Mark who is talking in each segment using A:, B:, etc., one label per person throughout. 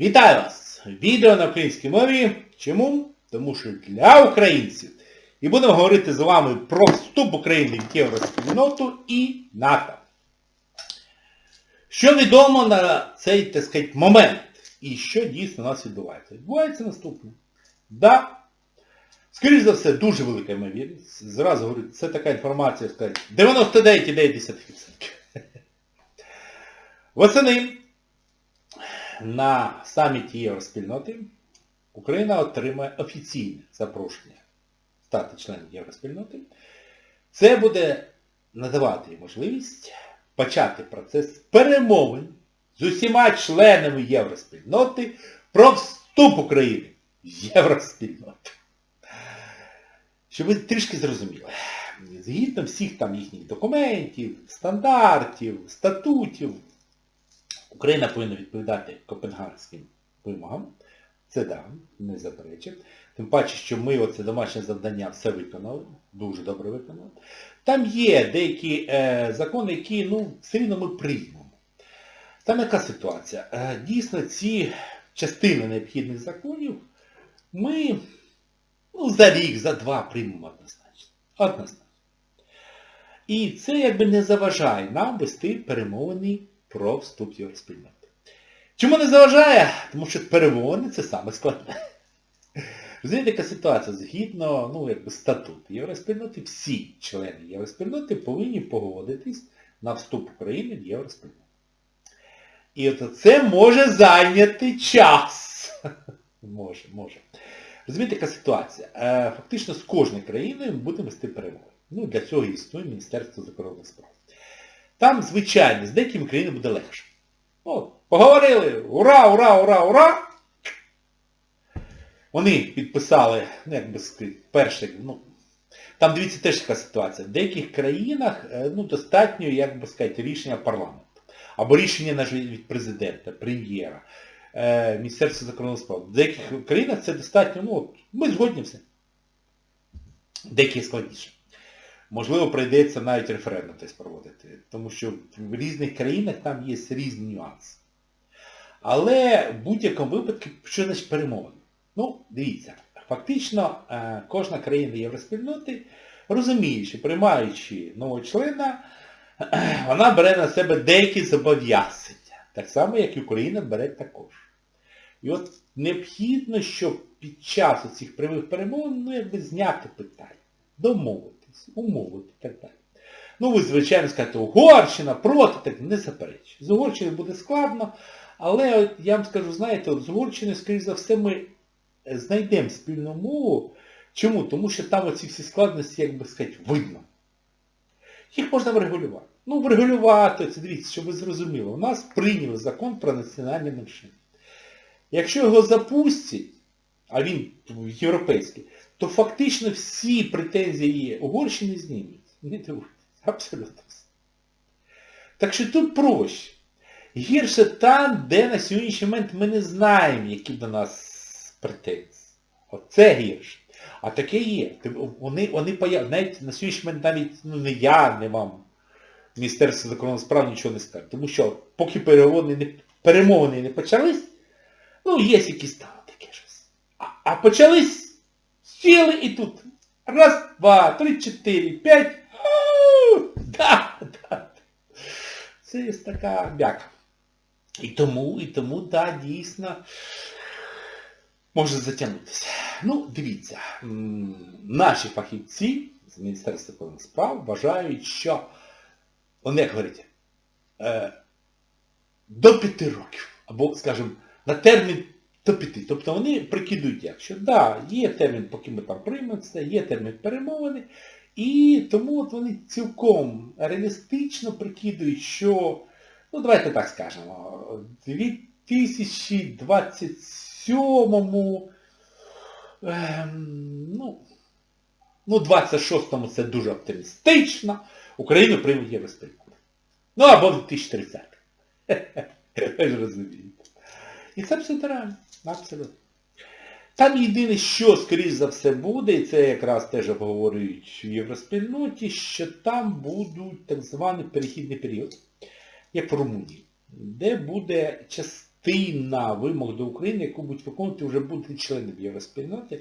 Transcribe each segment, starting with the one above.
A: Вітаю вас! Відео на українській мові. Чому? Тому що для українців. І будемо говорити з вами про вступ України в євроспільноту і НАТО. Що відомо на цей, так сказати, момент? І що дійсно у нас відбувається? Відбувається наступне. Да, скоріш за все, дуже велика ймовірність. Зразу говорю, це така інформація, 99,9%. Восени на саміті Євроспільноти Україна отримає офіційне запрошення стати членом Євроспільноти. Це буде надавати можливість почати процес перемовин з усіма членами Євроспільноти про вступ України в Євроспільноту. Щоб ви трішки зрозуміли, згідно всіх там їхніх документів, стандартів, статутів, Україна повинна відповідати копенгагенським вимогам. Це да, не заперечив. Тим паче, що ми оце домашнє завдання все виконали, дуже добре виконали. Там є деякі е, закони, які ну, все рівно ми приймемо. Там яка ситуація? Е, дійсно, ці частини необхідних законів ми ну, за рік, за два приймемо однозначно. Однозначно. І це якби не заважає нам вести перемовини про вступ в Євроспільноту. Чому не заважає? Тому що перемовини це саме складне. Розумієте, яка ситуація? Згідно ну, якби, статуту Євроспільноти, всі члени Євроспільноти повинні погодитись на вступ України в Євроспільноту. І от це може зайняти час. Може, може. Розумієте, яка ситуація? Е, Фактично з кожною країною ми будемо вести перемоги. Ну, для цього існує Міністерство закордонних справ. Там, звичайно, з деякими країнами буде легше. От, поговорили, ура, ура, ура, ура! Вони підписали, ну, як би сказати, перший, ну, там дивіться теж така ситуація. В деяких країнах е, ну, достатньо, як би сказати, рішення парламенту. Або рішення від президента, прем'єра, е, Міністерства закордонних справ. В деяких країнах це достатньо, ну, ми згодні все. Деякі складніше. Можливо, прийдеться навіть референдум десь проводити, тому що в різних країнах там є різні нюанси. Але в будь-якому випадку, що значить перемовини? Ну, дивіться, фактично е, кожна країна Євроспільноти розуміє, що приймаючи нового члена, вона бере на себе деякі зобов'язання. Так само, як і Україна бере також. І от необхідно, щоб під час цих прямих перемовин, ну, якби зняти питання, домовитись, умовити і так далі. Ну, ви, звичайно, скажете, Угорщина, проти, так не заперечую. З Угорщини буде складно, але я вам скажу, знаєте, от з Угорщини, скоріш за все, ми знайдемо спільну мову. Чому? Тому що там оці всі складності, як би сказати, видно. Їх можна врегулювати. Ну, врегулювати, це дивіться, щоб ви зрозуміли. У нас прийняли закон про національні меншини. Якщо його запустять, а він європейський, то фактично всі претензії Угорщини знімуться. Не дивуйтесь. Абсолютно все. Так що тут проще. Гірше там, де на сьогоднішній момент ми не знаємо, які до нас претензії. Оце гірше. А таке є. Вони, вони навіть на сьогоднішній момент навіть ну, не я, не вам, Міністерство закордонних справ нічого не скаже. Тому що поки перемовини не, перемовини не почались, ну, є якісь там таке щось. А, а почались, сіли і тут. Раз, два, три, чотири, п'ять. Да, да. Це є така бяка. І тому, і тому, да, дійсно, може затягнутися. Ну, дивіться, наші фахівці з Міністерства закордонних справ вважають, що, вони як говорять, е, до п'яти років, або, скажімо, на термін до п'яти. Тобто вони прикидують як, що да, є термін, поки ми там приймемося, є термін перемовини, і тому от вони цілком реалістично прикидують, що, ну давайте так скажемо, у 2027 ем, ну, ну 26-му це дуже оптимістично, Україну приймуть Євроспільноту. Ну або в 2030. Ви ж розумієте. І це абсолютно реально. Абсолютно. Там єдине, що, скоріш за все, буде, і це якраз теж обговорюють в Євроспільноті, що там будуть так званий перехідний період, як в Румунії, де буде частина вимог до України, яку будуть виконувати вже бути членом євроспільноти.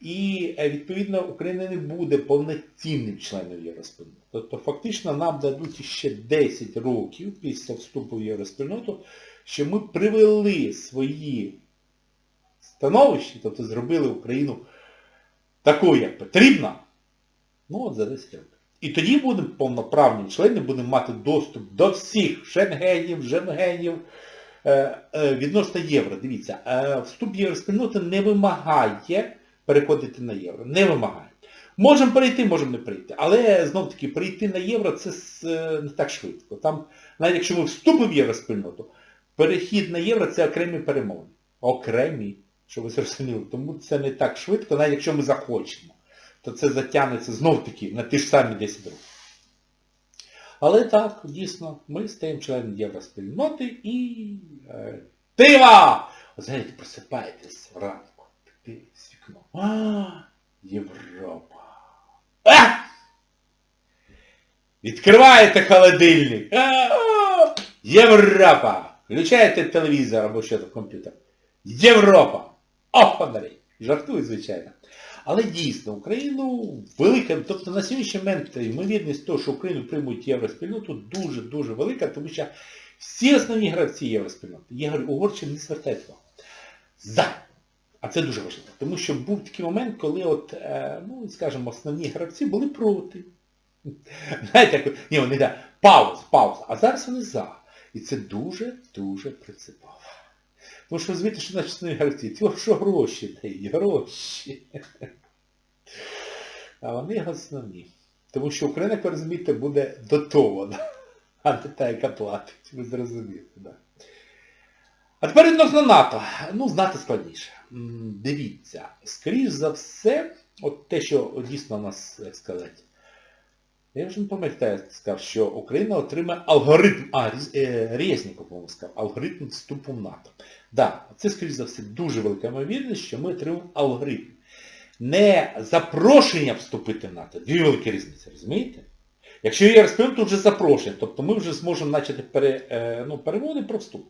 A: І е, відповідно Україна не буде повноцінним членом євроспільноти. Тобто фактично нам дадуть ще 10 років після вступу в євроспільноту, що ми привели свої становища, тобто зробили Україну такою, як потрібно, ну от за 10 років. І тоді будемо повноправні члени, будемо мати доступ до всіх шенгенів, женгенів е, е, відносно євро. Дивіться, е, вступ в євроспільноту не вимагає переходити на євро. Не вимагає. Можемо перейти, можемо не перейти. Але знов таки перейти на євро це не так швидко. Там, навіть якщо ми вступимо в євроспільноту, перехід на євро це окремі перемови. Окремі, щоб ви зрозуміли. Тому це не так швидко, навіть якщо ми захочемо, то це затягнеться знов таки на ті ж самі 10 років. Але так, дійсно, ми стаємо членом євроспільноти і... Е, Тива! Знаєте, просипаєтесь вранку, дивитесь в вікно. А, Європа. А! Відкриваєте холодильник. А, Європа! Включаєте телевізор або що там комп'ютер. Європа! О, фонарі! Жартую, звичайно. Але дійсно, Україну велика, тобто на сьогоднішній момент ймовірність того, що Україну приймуть євроспільноту, дуже-дуже велика, тому що всі основні гравці євроспільноти, я говорю, Угорщина не звертають увагу. За. А це дуже важливо. Тому що був такий момент, коли от, е, ну, скажімо, основні гравці були проти. Знаєте, як, ні, вони да, пауз, пауз. А зараз вони за. І це дуже-дуже принципово. Тому що розумієте, що основні гравці, ті, що гроші дають, гроші. А вони основні. Тому що Україна, як ви розумієте, буде дотована, а не та, яка платить. Ви зрозумієте. Да. А тепер відносно НАТО. Ну, знати складніше. Дивіться, скоріш за все, от те, що дійсно у нас, як сказати, я вже не пам'ятаю, сказав, що Україна отримає алгоритм, а, е, Резніков, по-моєму, сказав, алгоритм вступу в НАТО. Так, да, це, скоріш за все, дуже велика ймовірність, що ми отримаємо алгоритм. Не запрошення вступити в НАТО. Дві великі різниці, розумієте? Якщо є розповім, то вже запрошення, тобто ми вже зможемо почати пере, е, ну, перемовини про вступ.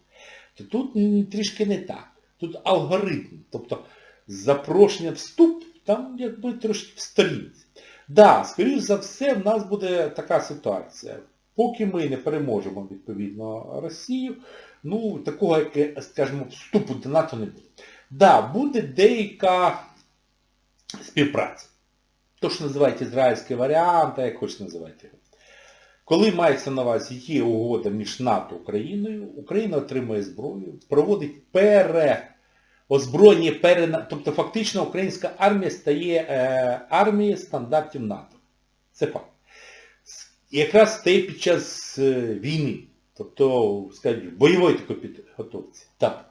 A: То тут трішки не так. Тут алгоритм. Тобто запрошення вступ там якби трошки в сторінці. Да, скоріш за все, в нас буде така ситуація. Поки ми не переможемо, відповідно, Росію, ну, такого, як, скажімо, вступу до НАТО не буде. Да, буде деяка співпраця. То, що називають ізраїльський варіант, а як хочете називайте його. Коли мається на увазі є угода між НАТО і Україною, Україна отримує зброю, проводить переозброєння, пере... тобто фактично українська армія стає е, армією стандартів НАТО. Це факт. Якраз стає під час е, війни, тобто, скажімо, бойової такої підготовці. Так.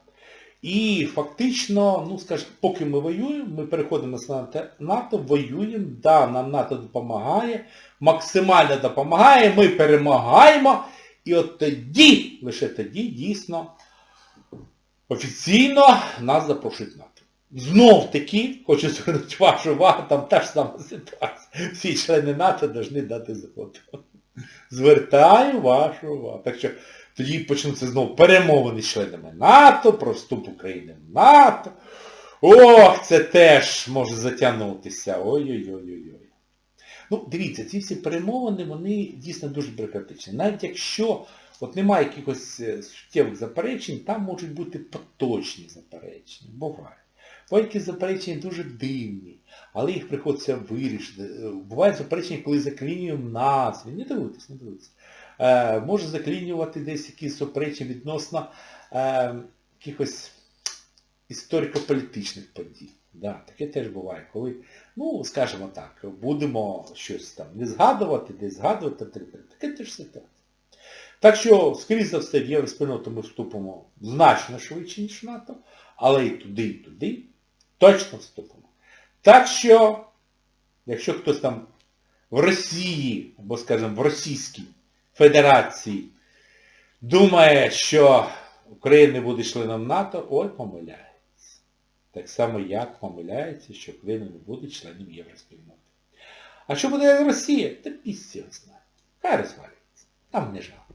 A: І фактично, ну скажімо, поки ми воюємо, ми переходимо на НАТО, воюємо, да, нам НАТО допомагає, максимально допомагає, ми перемагаємо, і от тоді, лише тоді, дійсно, офіційно нас запрошують НАТО. Знов таки, хочу звернути вашу увагу, там та ж сама ситуація. Всі члени НАТО повинні дати згоду. Звертаю вашу увагу. Так що тоді почнуться знову перемовини з членами НАТО, про вступ України в НАТО. Ох, це теж може затягнутися. Ой-ой-ой-ой. Ну, дивіться, ці всі перемовини, вони дійсно дуже бюрократичні. Навіть якщо от немає якихось е, суттєвих заперечень, там можуть бути поточні заперечення. Буває. Бувають якісь заперечення дуже дивні, але їх приходиться вирішити. Е, Бувають заперечення, коли заклінюємо назви. Не дивитесь, не дивитесь. Е, може заклінювати десь якісь суперечення відносно е, якихось історико-політичних подій. Да, таке теж буває, коли, ну, скажімо так, будемо щось там не згадувати, десь згадувати, таке теж ситуація. Так що, скоріше за все, в євроспільноту ми вступимо значно швидше, ніж НАТО, але і туди, і туди точно вступимо. Так що, якщо хтось там в Росії, або, скажімо, в Російській Федерації думає, що Україна не буде членом НАТО, ой, помиляється. Так само, як помиляється, що Україна не буде членом Євроспільноти. А що буде Росія? Та пісці знає. Хай розвалюється. Там не жалко.